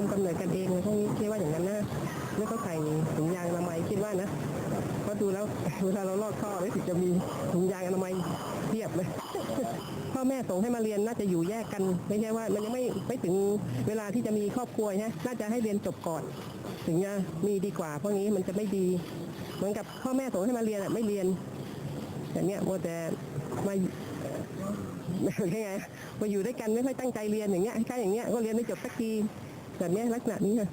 คุมกำเนิดกันเองอะไรพวกนี้คิดว่าอย่างนั้นนะไม่เขาใส่ถุงยางอนามัยคิดว่านะเพราะดูแล้วเวลาเราลอดท่อเลยถึงจะมีถุงยางอนามัยเทียบเลยพ่อแม่ส่งให้มาเรียนน่าจะอยู่แยกกันไม่ใช่ว่า มันยังไม่ไม่ถึงเวลาที่จะมีครอบครัวนะน่าจะให้เรียนจบก่อน ถึงจะมีดีกว่าพราะงี้มันจะไม่ดี เหมือนกับพ่อแม่ส่งให้มาเรียนอะไม่เรียนแต่เนี้ยมัวแต่มาไม่ใช่ไงมาอยู่ด้วยกันไม่ค่อยตั้งใจเรียนอย่างเงี้ยใกล้อย่างเงี้ยก็เรียนไม่จบสักที แบบเนี้ยลักษณะนี้ค่ะ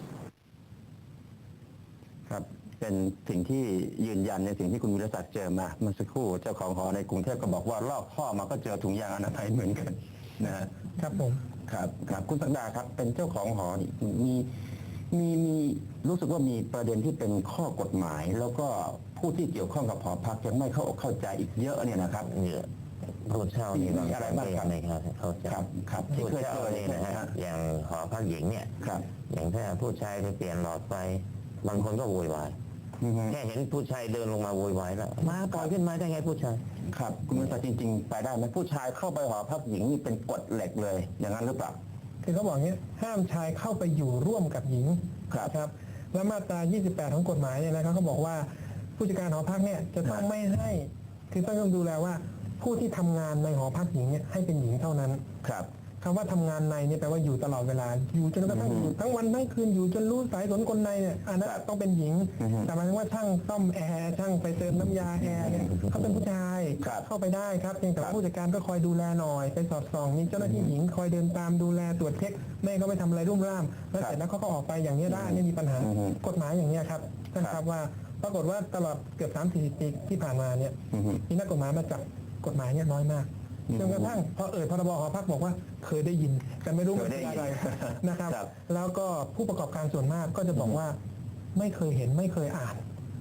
ครับ เป็นสิ่งที่ยืนยันในสิ่งที่คุณวิรศักดิ์เจอมาเมื่อสักครู่เจ้าของหอในกรุงเทพก็บอกว่าลอกท่อมาก็เจอถุงยางอนามัยเหมือนกันนะฮะครับผมครับครับคุณสักดาครับ เป็นเจ้าของหอนี่มีมีมีรู้สึกว่ามีประเด็นที่เป็นข้อกฎหมาย แล้วก็ผู้ที่เกี่ยวข้องกับหอพักยังไม่เข้าอกเข้าใจอีกเยอะเนี่ยนะครับเยอะ ผู้เช่านี่มีอะไรบ้างครับในครับเขาจะครับครับที่ผู้เคยเช่าเจอนี่นะฮะฮะอย่างหอพักหญิงเนี่ยครับอย่างถ้าผู้ชายไปเปลี่ยนหลอดไฟบางคนก็โวยวายอือฮึแค่เห็นผู้ชายเดินลงมาโวยวายแล้วมาปล่อยขึ้นมาได้ไงผู้ชายครับคุณวิรศักดิ์จริง ๆ ไปได้ไหมผู้ชายเข้าไปหอพักหญิงนี่เป็นกฎเหล็กเลย อย่างนั้นหรือเปล่าคือเขาบอกอย่างนี้ห้ามชายเข้าไปอยู่ร่วมกับหญิงครับครับ และมาตรา 28 ของกฎหมายเนี่ยนะครับเขาบอกว่าผู้จัดการหอพักเนี่ยจะต้องครับไม่ให้ คือต้องดูแลว่า ผู้ที่ทำงานในหอพักหญิงเนี่ยให้เป็นหญิงเท่านั้นครับ คำว่าทำงานในเนี่ยแปลว่าอยู่ตลอดเวลา อยู่จนกระทั่งอืมอยู่ทั้งวันทั้งคืนอยู่จนรู้สายสนกลในเนี่ยอันนั้นครับต้องเป็นหญิง อือฮึแต่หมายถึงว่าช่างซ่อมแอร์ช่างไปเติมน้ำยาแอร์เนี่ยเขาเป็นผู้ชายครับเข้าไปได้ครับเพียงแต่ครับว่าผู้จัดการก็คอยดูแลหน่อย ไปสอดส่องมีเจ้าหน้าที่หญิงคอยเดินตามดูแลตรวจเช็คไม่ให้เขาไปทำอะไรรุ่มร่ามแล้วครับเสร็จแล้วเขาก็ออกไปอย่างนี้ยได้ไม่มีปัญหา อือฮึกฎหมายอย่างนี้ยครับท่านคครัรับบว่าปรากฏว่าตลอดเกือบ3 4 0ปีที่ผ่านมาเนี่ย อือฮึ มีนักกฎหมายมาจับ กฎหมายเนี่ยน้อยมากอืมจนกระทั่งพอเอ่ยพรบหอพักบอกว่าเคยได้ยิน แต่ไม่รู้เคมันยได้คือยินอะไรนะครับครับ แล้วก็ผู้ประกอบการส่วนมากก็จะบอกว่าไม่เคยเห็นไม่เคยอ่าน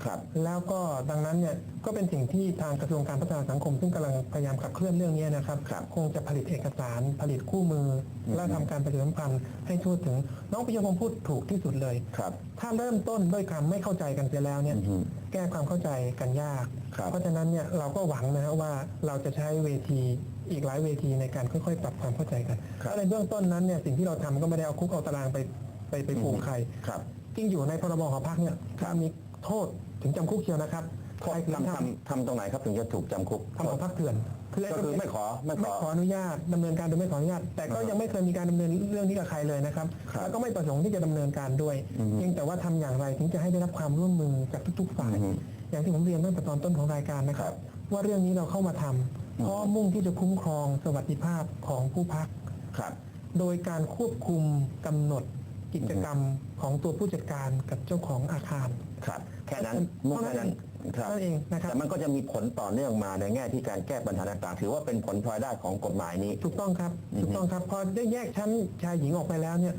ครับแล้วก็ดังนั้นเนี่ยก็เป็นสิ่งที่ทางกระทรวงการพัฒนาสังคม ซึ่งกำลังพยายามขับเคลื่อนเรื่องนี้นะครับครับคงจะผลิตเอกสารผลิตคู่มืออมและทำการประชาสัมพันธ์ให้ทั่วถึง น้องปิยพงศ์พูดถูกที่สุดเลยครับ ถ้าเริ่มต้นด้วยความไม่เข้าใจกันเสียแล้วเนี่ยอือฮึแก้ความเข้าใจกันยากครับเพราะฉะนั้นเนี่ยเราก็หวังนะครับว่าเราจะใช้เวทีอีกหลายเวทีในการค่อยๆปรับความเข้าใจกันครับและในเบื้องต้นนั้นเนี่ยสิ่งที่เราทำก็ไม่ได้เอาคุกเอาตารางไปไปไปผูกใครครับจริงอยู่ในพรบหอพักเนี่ยครับมีโทษ ถึงจำคุกเชียวนะครับโทษใครททำทำทำตรงไหนครับถึงจะถูกจำคุกำทำหอพักเถื่อนก็คือไม่ขอไม่ขอไม่ขออนุญาตดำเนินการโดยไม่ขออนุญาต แต่ก็อ่าฮะยังไม่เคยมีการดำเนินเรื่องนี้กับใครเลยนะครับครับแล้วก็ไม่ประสงค์ที่จะดำเนินการด้วยอือฮึเพียงแต่ว่าทำอย่างไรถึงจะให้ได้รับความร่วมมือจากทุกๆฝ่ายอือฮึอย่างที่ผมเรียนตั้งแต่ตอนต้นของรายการนะคครัรับบว่าเรื่องนี้เราเข้ามาทำเพราะมุ่งที่จะคุ้มครองสวัสดิภาพของผู้พักครับ โดยการควบคุมกำหนดกิจกรรมของตัวผู้จัดการกับเจ้าของอาคารครับ แค่นั้นเท่ามุ่งนั้นแค่นั้นครับนั่นเองนะครับแต่มันก็จะมีผลต่อเนื่องมาในแง่ที่การแก้ปัญหาต่างๆถือว่าเป็นผลพลอยได้ของกฎหมายนี้ ถูกต้องครับอือฮึถูกต้องครับพอได้แยกชั้นชายหญิงออกไปแล้วเนี่ย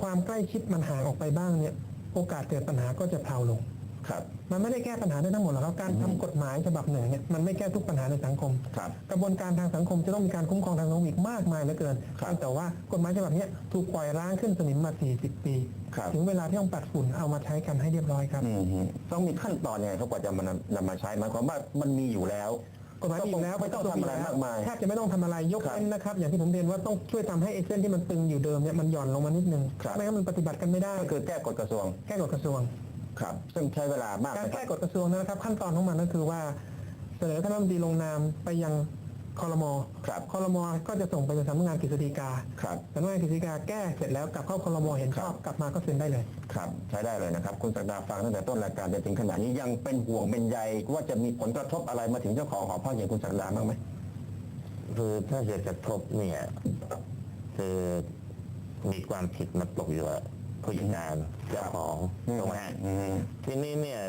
ความใกล้ชิดมันห่างออกไปบ้างเนี่ย โอกาสเกิดปัญหาก็จะเพลาลง ครับมันไม่ได้แก้ปัญหาได้ทั้งหมดหรอกครับการทำกฎหมายฉบับหนึ่งเนี่ยมันไม่แก้ทุกปัญหาในสังคม ครับ กระบวนการทางสังคมจะต้องมีการคุ้มครองทางสังคมอีกมากมายเหลือเกิน ครับแต่ว่ากฎหมายฉบับเนี้ยถูกปล่อยร้างขึ้นสนิมมา 40 ปี ครับ ถึงเวลาที่ต้องปัดฝุ่นเอามาใช้กันให้เรียบร้อยครับ อืมฮึต้องมีขั้นตอนยังไงครับกว่าจะมานำนำมาใช้หมายความว่ามันมีอยู่แล้ว กฎหมายมีอยู่แล้วไม่ต้องทำอะไรมากมายแทบจะไม่ต้องทำอะไรยกครับเว้นนะครับ อย่างที่ผมเรียนว่าต้องช่วยทำให้ไอ้เส้นที่มันตึงอยู่เดิมเนี่ยมันหย่อนลงมานิดนึงครับ ไม่งั้นมันปฏิบัติกันไม่ได้ก็คือแก้กฎกระทรวง แก้กฎกระทรวง ครับ ซึ่งใช้เวลามากการไหมคแก้รับกฎกระทรวงนะครับ ขั้นตอนของมันก็คือว่าเสนอคณะรัฐมนตรีลงนามไปยังคอรมอครับคอรมอก็จะส่งไปยังสำนักงานกฤษฎีกาครับสำนักงานกฤษฎีกาแก้เสร็จแล้วกลับเข้าคอรมอเห็นชอบครับกลับมาก็เซ็นได้เลย ครับ ใช้ได้เลยนะครับ คุณสักดาฟังตั้งแต่ต้นรายการจนถึงขณะนี้ยังเป็นห่วงเป็นใยว่าจะมีผลกระทบอะไรมาถึงเจ้าของหอพักอย่างคุณสักดาบ้างไหมคือถ้าเกิดกระทบเนี่ยคือมีความผิดมาตกอยู่กับ ผู้จัดการเจ้าของตรงไหมฮะอืมทีนี้เนี่ย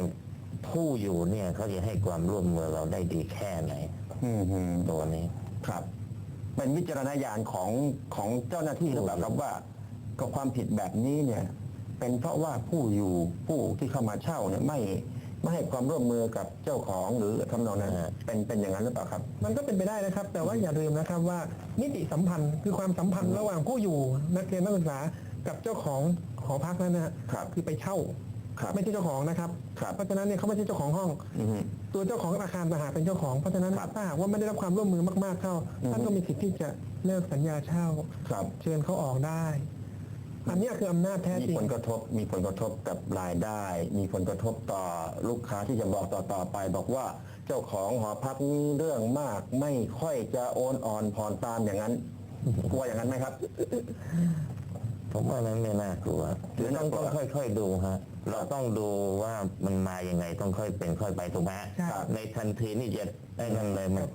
ผู้อยู่เนี่ยเขาจะให้ความร่วมมือเราได้ดีแค่ไหนอืมฮึตัวนี้ครับเป็นวิจารณญาณของของเจ้าหน้าที่หรือเปล่าครับว่ากับความผิดแบบนี้เนี่ย เป็นเพราะว่าผู้อยู่ผู้ที่เข้ามาเช่าเนี่ยไม่ไม่ให้ความร่วมมือกับเจ้าของหรือทำนองนั้นอ่าเป็นเป็นอย่างนั้นหรือเปล่าครับ มันก็เป็นไปได้นะครับ แต่ว่าอย่าลืมนะครับว่านิติสัมพันธ์คือความสัมพันธ์ระหว่างผู้อยู่นักเรียนนักศึกษา กับเจ้าของหอพักนั้นนะฮะครับคือไปเช่า ครับไม่ใช่เจ้าของนะครับ ครับเพราะฉะนั้นเนี่ยเขาไม่ใช่เจ้าของห้อง อือฮึ ตัวเจ้าของอาคารต่างหากเป็นเจ้าของเพราะฉะนั้นครับถ้าหากว่าไม่ได้รับความร่วมมือมากๆเข้าอือฮึ ท่านก็มีสิทธิ์ที่จะเลิกสัญญาเช่า ครับ เชิญเขาออกได้ อันเนี้ยคืออำนาจแท้มีจริง ผลกระทบมีผลกระทบกับรายได้ มีผลกระทบต่อลูกค้าที่จะบอกต่อต่อไป บอกว่าเจ้าของหอพักนี้เรื่องมากไม่ค่อยจะโอนอ่อนผ่อนตามอย่างนั้น กลัวอย่างนั้นไหมครับ ผมว่านั้นไม่น่ากลัวหรือต้น่าองกลัต้วองค่อย ๆ ดูฮะเราต้องดูว่ามันมายังไงต้องค่อยเป็นค่อยไปถูกไหมฮะใช่ในทันทีนี่จะได้นั่นเลยมัน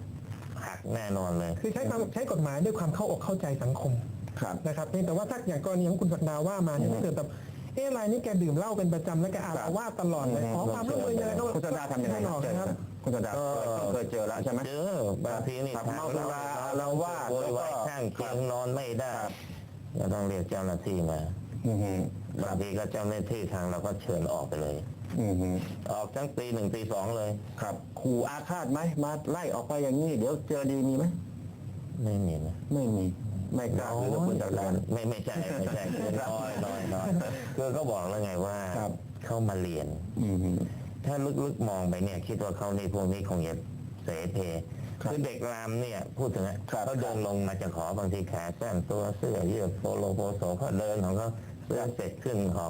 หักแน่นอนเลย คือใช้ความใช้กฎหมายด้วยความเข้าอกเข้าใจสังคมครับนะครับเพียงแต่ว่าถ้าอย่างกรณีของคุณศักดาว่ามาเนี่ยถ้าเกิดแบบเอ๊ะรายนี้แกดื่มเหล้าเป็นประจำแล้วแกอาละวาดตลอดเลยขอความร่วมมือยังไงก็คุณสดาทำยังไงไม่ออกเจอนะครับคุณสดาก็เคยเจอแล้วใช่ไหมเจอบางทีนี่ครับทงเมาสุราอาละวาดโวยวายแล้วก็ข้างเคียงนอนไม่ได้ ก็ต้องเรียกเจ้าหน้าที่มาอือฮึบางทีก็เจ้าหน้าที่ทางเราก็เชิญออกไปเลย อือฮึออกทั้งตีหนึ่งตีสองเลย ครับขู่อาฆาตไหมมาไล่ออกไปอย่างนี้เดี๋ยวเจอดีมีไหมไม่มีนะไม่มีไม่กล้าหรือคุณสดาไม่ไม่ใช่ไม่ใช่คือน้อยน้อยน้อยคือก็บอกแล้วไงว่าครับเข้ามาเรียน อือฮึถ้าลึกๆมองไปเนี่ย คิดว่าเขาในพวกนี้คงจะเสเพ ครับคือเด็กรามเนี่ยพูดถึงอะครับเขาเดินลงมาจากหอบางทีขาสั้นตัวเสื้อยืดโปโลโปโซเขาเดินของเขาเสื้อเสร็จขึ้นหอ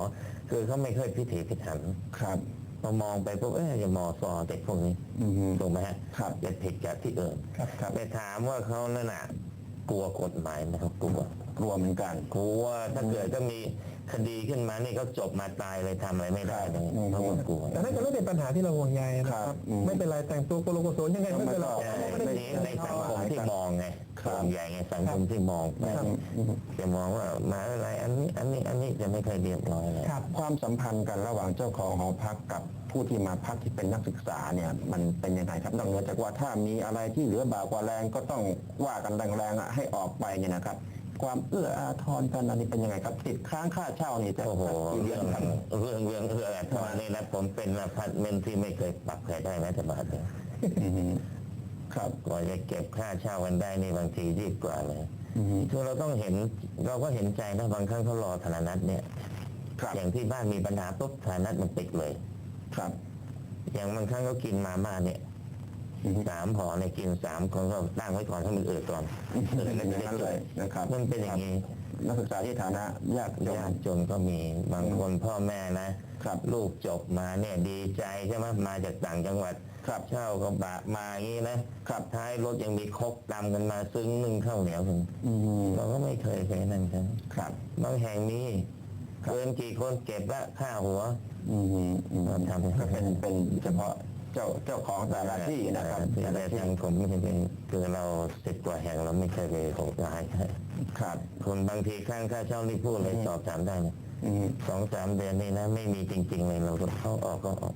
คือเขาไม่เคยพิถีพิถันครับพอมองไปปุ๊บเอ๊ะจะมอซอเด็กพวกนี้อือฮึถูกไหมฮะครับจะผิดจากที่อื่นครับครับแต่ถามว่าเขานั่นน่ะ กลัวกฎหมายไหมเขากลัวกลัวเหมือนกันกลัวถ้าเกิดก็มีคดีขึ้นมานี่เขาจบมาตายเลยทำอะไรไม่ได้เลยอืมเขาก็กลัวแต่ถ้าจะไม่เป็นปัญหาที่เราห่วงใยนะคครัรับบอืมไม่เป็นไรแต่งตัวโกโลโกโซยังไงไม่เป็นไรใช่ไม่ได้ในในสังคมที่มองไงครับส่วนใหญ่ไงสังคมที่มองครับจะมองว่ามาอะไรอันนี้อันนี้อันนี้จะไม่เคยเรียบร้อยเลยครับความสัมพันธ์กันระหว่างเจ้าของหอพักกับ ผู้ที่มาพักที่เป็นนักศึกษาเนี่ยมันเป็นยังไงครับนอกเหนือจากว่าถ้ามีอะไรที่เหลือบากว่าแรงก็ต้องว่ากันแรงๆอะให้ออกไปเนี่ยนะครับ ความเอื้ออาทรกันอันนี้เป็นยังไงครับติดค้างค่าเช่านี่จะโอ้โหเรื่องเรื่องเรื่องเรื่องตอนนี้นะผมเป็นอพาร์ตเมนต์ที่ไม่เคยปรับใครได้แม้แต่บาทเดียวครับกว่าจะเก็บค่าเช่ากันได้นี่บางทียิ่กว่าเลยคือเราต้องเห็นเราก็เห็นใจนะบางครั้งเขารอธนานัตเนี่ยอย่างที่บ้านมีปัญหาปุ๊บธนานัตมันปิดเลย ครับ อย่างบางครั้งเขากินมาม่าเนี่ยอือฮึสามห่อในยกินสามคนก็ตั้งไว้ก่อนให้มันเอืดก่อนเป็นอย่างนั้นเลยนะครับมันเป็นอย่างนี้นักศึกษาที่ฐานะยากจนยากจนก็มีบางคนพ่อแม่นะครับลูกจบมาเนี่ยดีใจใช่ไหมมาจากต่างจังหวัดครับเช่ากระบะมาอย่างนี้นะครับท้ายรถยังมีครกตำกันมาซึ้งนึ่งข้าวเหนียวถึงอืมเราก็ไม่เคยเคยนั่นกันครับบางแห่งมีเกินกี่คนเก็บละค่าหัว อืมอืมเราทำให้ก็เป็นเป็นเฉพาะเจ้าเจ้าของแต่ละที่นะครับแต่แต่ละละที่ทางผมไม่ใช่เป็นคือเราสิบกว่าแห่งเราไม่เคยไปโหดร้ายครับคนบางทีข้างค่าเช่านี่พูดเลยสอบถามได้นะอืมสองสามเดือนนี่นะ ไม่มีจริง ๆ เลยเราก็เข้าออกก็ออก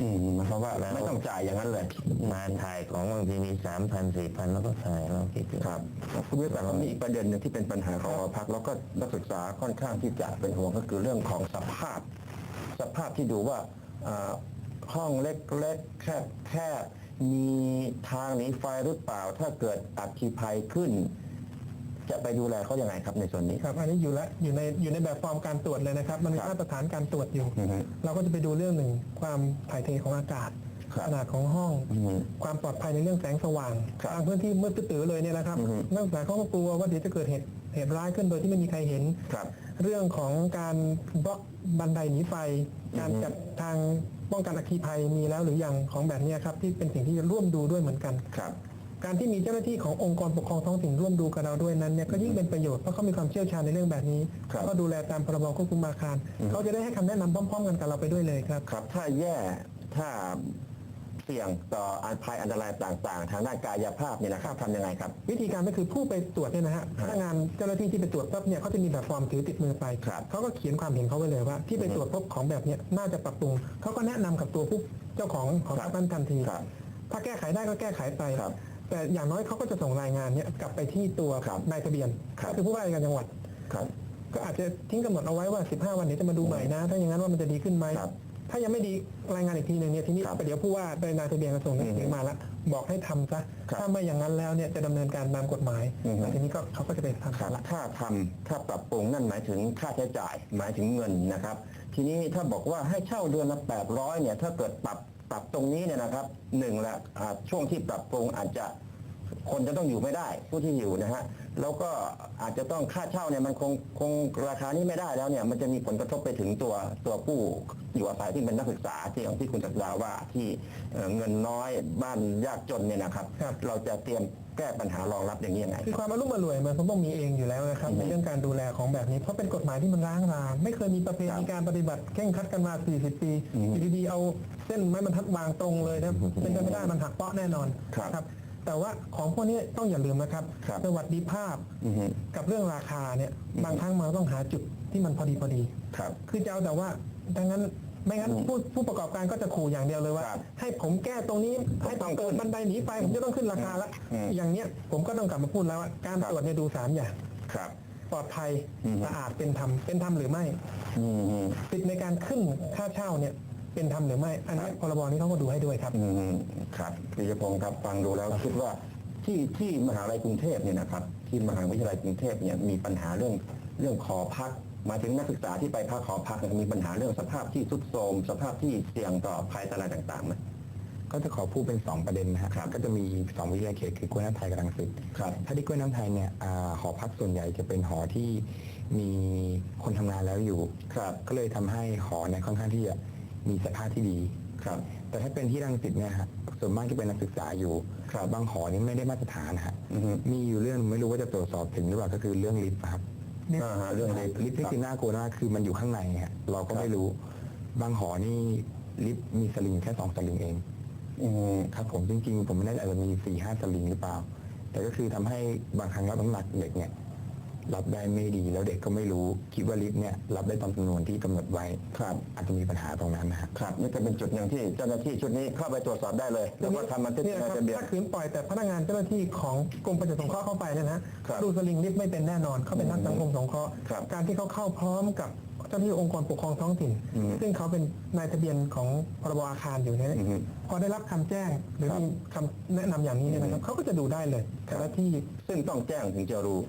อืมหมายความว่าแล้วไม่ต้องจ่ายอย่างนั้นเลย มาถ่ายของบางทีมีสามพันสี่พันแล้วก็ถ่ายเราคิดดูครับคุณวิทย์แต่ว่ามีอีกประเด็นหนึ่งที่เป็นปัญหาของหอพัก แล้วก็นักศึกษาค่อนข้างที่จะเป็นห่วงก็คือเรื่องของสภาพ สภาพที่ดูว่าอ่าห้องเล็กๆแคบแคบมีทางหนีไฟหรือเปล่า ถ้าเกิดอัคคีภัยขึ้น จะไปดูแลเขายังไงครับในส่วนนี้ครับ อันนี้อยู่แล้วอยู่ในอยู่ในแบบฟอร์มการตรวจเลยนะครับ มันมีครับมาตรฐานการตรวจอยู่อือฮึเราก็จะไปดูเรื่องหนึ่งความถ่ายเทของอากาศครับขนาดของห้องอือฮึความปลอดภัยในเรื่องแสงสว่างครับบางพื้นที่มืดตื้อๆเลยเนี่ยนะครับอือฮึนักศึกษาเขาก็กลัวว่าเดี๋ยวจะเกิดเหตุเหตุร้ายขึ้นโดยที่ไม่มีใครเห็นครับ เรื่องของการบล็อกบันไดหนีไฟ การอือฮึจัดทางป้องกันอัคคีภัยมีแล้วหรือยังของแบบเนี้ยครับที่เป็นสิ่งที่จะร่วมดูด้วยเหมือนกันครับ การที่มีเจ้าหน้าที่ขององค์กรปกครองท้องถิ่นร่วมดูกับเราด้วยนั้นเนี่ยก็ยิ่งเป็นประโยชน์เพราะเขามีความเชี่ยวชาญในเรื่องแบบนี้ครับแล้วก็ดูแลตามพรบควบคุมอาคารเขาจะได้ให้คำแนะนำพร้อม ๆ กันกับเราไปด้วยเลยครับครับ ถ้าแย่ถ้า เสี่ยงต่ออันภัยอันตรายต่างๆ ทางด้านกายภาพเนี่ยนะครับทำยังไงครับ วิธีการก็คือผู้ไปตรวจเนี่ยนะฮะพนักงานเจ้าหน้าที่ที่ไปตรวจปั๊บเนี่ยเขาจะมีแบบฟอร์มถือติดมือไปครับเขาก็เขียนความเห็นเขาไว้เลยว่า ที่ไปตรวจพบของแบบเนี้ยน่าจะปรับปรุงเขาก็แนะนำกับตัวผู้เจ้าของของครับนั้นทันที ครับ ถ้าแก้ไขได้ก็แก้ไขไป ครับแต่อย่างน้อยเขาก็จะส่งรายงานเนี้ยกลับไปที่ตัวครับนายทะเบียนครับ ก็คือผู้ว่าราชการจังหวัด ครับ ก็อาจจะทิ้งกำหนดเอาไว้ว่า 15 วันนี้จะมาดูใหม่นะ ถ้าอย่างนั้นว่ามันจะดีขึ้นไหมครับ ถ้ายังไม่ดีรายงานอีกทีหนึ่งเนี่ยทีนี้ครับเดี๋ยวผู้ว่าโดยนายทะเบียนกระทรวงหนังสือือมมาละบอกให้ทำซะครับถ้าไม่อย่างนั้นแล้วเนี่ยจะดำเนินการตามกฎหมายอืมทีนี้ก็เขาก็จะไปครับทำละ ถ้าทำถ้าปรับปรุงนั่นหมายถึงค่าใช้จ่ายหมายถึงเงินนะครับ ทีนี้ถ้าบอกว่าให้เช่าเดือนละ800เนี่ยถ้าเกิดปรับปรับตรงนี้เนี่ยนะครับหนึ่งละอ่าช่วงที่ปรับปรุงอาจจะ คนจะต้องอยู่ไม่ได้ ผู้ที่อยู่นะฮะแล้วก็อาจจะต้องค่าเช่าเนี่ยมันคงคงราคานี้ไม่ได้แล้วเนี่ยมันจะมีผลกระทบไปถึงตัวตัวผู้อยู่อาศัยที่เป็นนักศึกษาที่อย่างที่คุณศักดาว่าที่เอ่อเงินน้อยบ้านยากจนเนี่ยนะครับครับ เราจะเตรียมแก้ปัญหารองรับอย่างนี้ยังไงคือความอารมณ์อร่วยมันคงต้องมีเองอยู่แล้วนะครับอืมในเรื่องการดูแลของแบบนี้เพราะเป็นกฎหมายที่มันร้างรานไม่เคยมีประเพครัณีบการปฏิบัติเข่งครัดกันมา 40 ปีอืมอยู่ดีๆเอาเส้นไม้บรรทัดวางตรงเลยนะเป็นไปไม่ได้มันหักเปาะแน่นอนครับ แต่ว่าของพวกนี้ต้องอย่าลืมนะครับ ครับสวัสดิภาพอือฮึ กับเรื่องราคาเนี่ยบางครั้งมันต้องหาจุดที่มันพอดีพอดี ครับ คือจะเอาแต่ว่าดังนั้นไม่งั้นอืมผู้ผู้ประกอบการก็จะขู่อย่างเดียวเลยว่า ครับให้ผมแก้ตรงนี้ต้องให้ผต้อมงเกิดบันไดหนีไฟผมจะต้องขึ้นราคาละอืม อย่างเนี้ยผมก็ต้องกลับมาพูดแล้วว่าการครับตรวจเนี่ยดูสามอย่าง ครับ ปลอดภัยอืม สะอาดเป็นธรรมเป็นธรรมหรือไม่อืมอืมสิทธิในการขึ้นค่าเช่าเนี่ย เป็นธรรมหรือไม่ อันนี้พรบนี้เขาก็ดูให้ด้วยครับ อืมครับปิยพงศ์ครับฟังดูแล้วคิดว่าที่ที่มหาลัยกรุงเทพเนี่ยนะครับ ที่มหาวิทยาลัยกรุงเทพเนี่ยมีปัญหาเรื่องเรื่องขอพักหมายถึงนักศึกษาที่ไปพักขอพักเนี่ยมีปัญหาเรื่องสภาพที่ทรุดโทรมสภาพที่เสี่ยงต่อภัยอันตรายต่างๆไหม ก็จะขอพูดเป็น 2 ประเด็นนะฮะครับก็จะมี 2 วิทยาเขตคือกล้วยน้ำไทยกับรังสิตครับ ถ้าที่กล้วยน้ำไทยเนี่ยอาหอพักส่วนใหญ่จะเป็นหอที่มีคนทำงานแล้วอยู่ครับก็เลยทำให้หอเนี่ยค่อนข้างที่จะ มีสภาพที่ดีครับแต่ถ้าเป็นที่รังสิตเนี่ยฮะส่วนมากจะเป็นนักศึกษาอยู่ครับบางหอนี่ไม่ได้มาตรฐานนะฮะอือฮึมีอยู่เรื่องไม่รู้ว่าจะตรวจสอบถึงหรือเปล่าก็คือเรื่องลิฟต์ครับอ่าฮะเรื่องลิฟต์ลิฟต์ที่คือน่ากลัวมากคือมันอยู่ข้างในฮะเราก็ไม่รู้บางหอนี่ลิฟต์มีสลิงแค่สองสลิงเองอืมครับผมจริงๆ ผมไม่แน่ใจอาจจะมีสี่ห้าสลิงหรือเปล่า แต่ก็คือทำให้บางครั้งรับน้ำหนักเด็กเนี่ย รับได้ไม่ดีแล้วเด็กก็ไม่รู้คิดว่าลิฟต์เนี่ยรับได้ตามจำนวนที่กำหนดไว้ครับอาจจะมีปัญหาตรงนั้นนะฮะครับนี่ก็เป็นจุดหนึ่งที่เจ้าหน้าที่ชุดนี้เข้าไปตรวจสอบได้เลยแล้วก็ทำบันทึกเนี่ยในครับทะเบียนถ้าขืนปล่อยแต่พนักงานเจ้าหน้าที่ของกรมประชาสงเคราะห์เข้าไปเนี่ยนะฮะครับดูสลิงลิฟต์ไม่เป็นแน่นอนเขาเป็นนักสังคมสงเคราะห์ครับการที่เขาเข้าพร้อมกับเจ้าหน้าที่องค์กรปกครองท้องถิ่นอืมซึ่งเขาเป็นนายทะเบียนของพรบอาคารอยู่เนี่ยอือฮึพอได้รับคำแจ้งหรือครับมีคำแนะนำอย่างนี้เนี่ยนะครับเขาก็จะดูได้เลยแต่ละที่ซึ่งต้องแจ้งถึงจะรู้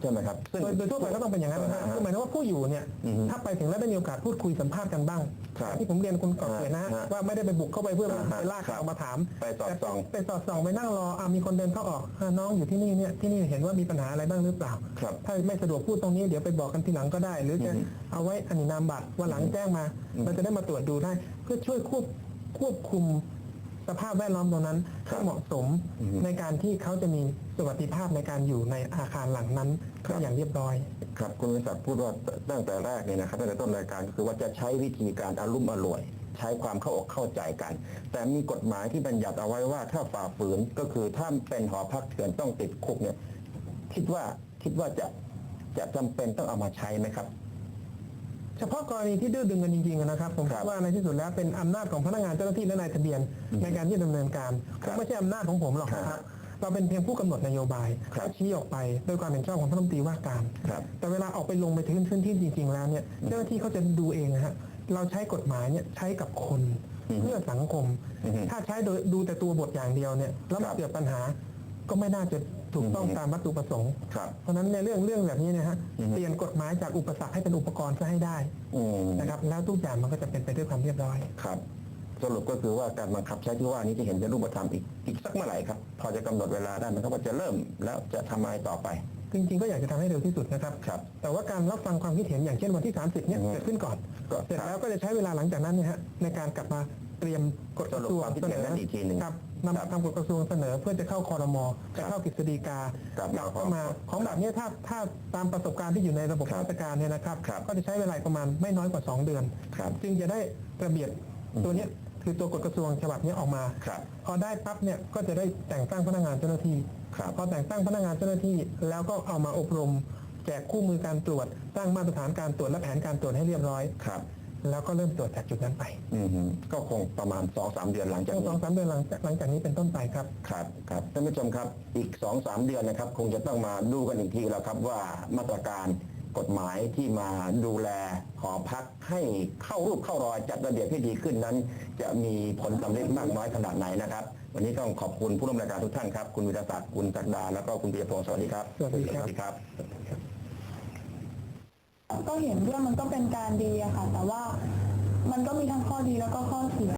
ใช่ไหมครับซึ่ง โดยโดยทั่วไปก็ต้องเป็นอย่างนั้นนะฮะอ่าฮะคือหมายถึงว่าผู้อยู่เนี่ยอือฮึถ้าไปถึงแล้วได้มีโอกาสพูดคุยสัมภาษณ์กันบ้าง ครับที่ผมเรียนคุณกอบเกิดนะฮะอ่าฮะว่าไม่ได้ไปบุกเข้าไปเพื่ออ่าฮะไปลากครับเอามาถามไปสอดส่อง แต่ไปสอดส่องไปนั่งรออ่ามีคนเดินเข้าออกอ่าน้องอยู่ที่นี่เนี่ยที่นี่เห็นว่ามีปัญหาอะไรบ้างหรือเปล่า ครับ ถ้าไม่สะดวกพูดตรงนี้เดี๋ยวไปบอกกันทีหลังก็ได้ หรือจะอือฮึเอาไว้อนินามบัตรวันหลังแจ้งมา อืมเราจะได้มาตรวจดูได้ เพื่อช่วยควบควบคุม สภาพแวดล้อมตรงนั้นครับให้เหมาะสมอือฮึ ในการที่เขาจะมีสวัสดิภาพในการอยู่ในอาคารหลังนั้นครับอย่างเรียบร้อย ครับคุณวิศักดิ์พูดว่าตั้งแต่แรกเนี่ยนะครับตั้งแต่ต้นรายการก็คือว่าจะใช้วิธีการอารุ่มอร่วย ใช้ความเข้าอกเข้าใจกัน แต่มีกฎหมายที่บัญญัติเอาไว้ว่าถ้าฝ่าฝืนก็คือถ้าเป็นหอพักเถื่อนต้องติดคุกเนี่ยคิดว่าคิดว่าจะจะจำเป็นต้องเอามาใช้ไหมครับ เฉพาะกรณีที่ดื้อดึงกันจริงๆนะครับ ผมครัคิบดว่าในที่สุดแล้วเป็นอำนาจของพนักงานเจ้าหน้าที่และนายทะเบียนในการที่จะดำเนินการครับไม่ใช่อำนาจของผมหรอกนะคครัรับบเราเป็นเพียงผู้กำหนดนโยบายครับและชี้ออกไปโดยความเห็นชอบของท่านรัฐมนตรีว่าการครับแต่เวลาออกไปลงไปถึงพื้นที่จริง ๆ แล้วเนี่ยเจ้าหน้าที่เขาจะดูเองนะฮะเราใช้กฎหมายเนี่ยใช้กับคนอือฮึเพื่อสังคมอือฮึถ้าใช้โดยดูแต่ตัวบทอย่างเดียวเนี่ยแล้วครัมาบเกิดปัญหาก็ไม่น่าจะ ถูกต้องอือฮึตามวัตถุประสงค์ครับเพราะฉะนั้นในเรื่องเรื่องแบบนี้เนะฮะอือฮึเปลี่ยนกฎหมายจากอุปสรรคให้เป็นอุปกรณ์ซะให้ได้อืมนะครับแล้วทุกอย่างมันก็จะเป็นไปด้วยความเรียบร้อยครับสรุปก็คือว่าการบังคับใช้ที่ว่านี้จะเห็นเป็นรูปธรรมอีกอีกสักเมื่อไหร่ครับพอจะกำหนดเวลาได้ไหมครับว่าจะเริ่มแล้วจะทำอะไรต่อไปจริงๆก็อยากจะทำให้เร็วที่สุดนะครับครับ แต่ว่าการรับฟังความคิดเห็นอย่างเช่นวันที่ 30เนี่ยอือฮึเกิดขึ้นก่อนก็เสร็จแล้วก็จะใช้เวลาหลังจากนั้นเนี่ยฮะในการกลับมาเตรียมกฎกระทรวงสรุปความคิดเห็นนั้นอีกทีหนึ่งครับ ครับนำทำกฎกระทรวงเสนอเพื่อจะเข้าคอรมอจะเข้ากฤษฎีกาครับกลับเข้ามาของแบบเนี้ยถ้าถ้าตามประสบการณ์ที่อยู่ในระบบครับราชการเนี่ยนะครับ ครับก็จะใช้เวลาประมาณไม่น้อยกว่า 2 เดือน ครับจึงจะได้ระเบียบตัวเนี้ยคือตัวกฎกระทรวงฉบับเนี้ยออกมา ครับพอได้ปั๊บเนี่ยก็จะได้แต่งตั้งพนักงานเจ้าหน้าที่ครับพอแต่งตั้งพนักงานเจ้าหน้าที่ แล้วก็เอามาอบรม แจกคู่มือการตรวจตั้งมาตรฐานการตรวจและแผนการตรวจให้เรียบร้อย ครับ แล้วก็เริ่มตรวจจากจุดนั้นไปอืมฮึก็คงประมาณ2อสเดือนหลังจากช่วงนี้สองสามเดือนหลังจากหลังจากนี้เป็นต้นไปครับ ครับครับท่านผู้ชมครับอีก2อสเดือนนะครับ คงจะต้องมาดูกันอีกทีแล้วครับว่ามาตรการกฎหมายที่มาดูแลหอพักให้เข้ารูปเข้ารอยจัดระเบียบที่ดีขึ้นนั้น จะมีผลสำเร็จมากน้อยขนาดไหนนะครับ วันนี้ต้องขอบคุณผู้ร่วมรายการทุกท่านครับ คุณวิทยาศักดิ์คุณจักดาแล้วก็คุณปิยพงศ์สวัสดีครับ สวัสดีครับครับ ก็เห็นด้วยมันก็เป็นการดีอะค่ะ แต่ว่ามันก็มีทั้งข้อดีแล้วก็ข้อเสีย